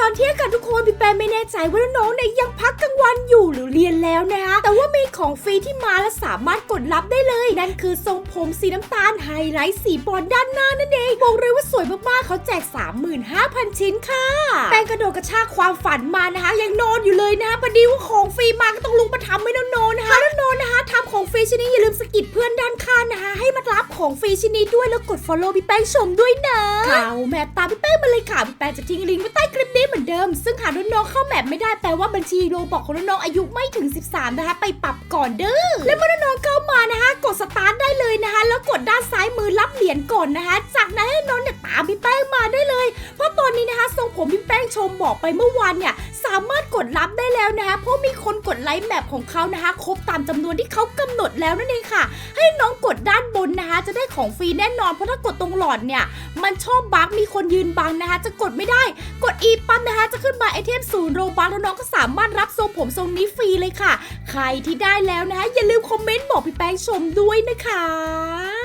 ตอนเที่ยงกันทุกคนพี่แปงไม่แน่ใจว่าน้องเนี่ยยังพักกลางวันอยู่หรือเรียนแล้วนะคะแต่ว่ามีของฟรีที่มาและสามารถกดรับได้เลย นั่นคือทรงผมสีน้ำตาลไฮไลท์สีบอลด้านหน้านั่นเองบอกเลยว่าสวยมากๆเขาแจก 35,000 ชิ้นค่ะ แปงกระโดดกระชากความฝันมานะคะ ยังนอนอยู่เลยนะคะพอดีว่าของฟรีมาก็ต้องลุกมาทำให้น้องๆนะคะแล้วน้องนะคะทำของฟรีชิ้นนี้อย่าลืมสกิดเพื่อนด้านข้างนะคะให้มารับ ของฟรีชิ้นนี้ด้วยแล้วกด follow พี่แป้งชมด้วยนะข่าวแมปตามพี่แป้งมาเลยค่ะพี่แป้งจะทิ้งลิงก์ไว้ใต้คลิปนี้เหมือนเดิม ซึ่งหาน้องๆเข้าแมปไม่ได้แปลว่าบัญชีโลบอกของน้องๆอายุไม่ถึง 13 นะคะ ไปปรับก่อนเด้อและเมื่อน้องๆเข้ามานะคะ กดสตาร์ทได้เลยนะคะ แล้วกดด้านซ้ายมือรับเหรียญก่อนนะคะ จากนั้นให้น้องเนี่ยตามพี่แป้งมาได้เลย เพราะตอนนี้นะคะทรงผมพี่แป้งชมบอกไปเมื่อวานเนี่ยสามารถกดรับได้แล้วนะคะเพราะมี คนกดไลค์แมปของเขานะคะ ครบตามจำนวนที่เขากำหนดแล้วนั่นเองค่ะ ให้น้องกดด้านบนนะคะ จะได้ของฟรีแน่นอนเพราะถ้ากดตรงหลอดเนี่ย มันชอบบั๊กมีคนยืนบังนะคะ จะกดไม่ได้กดอีปั๊บนะคะ จะขึ้นมาไอเทมศูนย์โรบัคแล้วน้องก็สามารถรับทรงผมทรงนี้ฟรีเลยค่ะ ใครที่ได้แล้วนะคะอย่าลืมคอมเมนต์บอกพี่แป้งชมด้วยนะคะ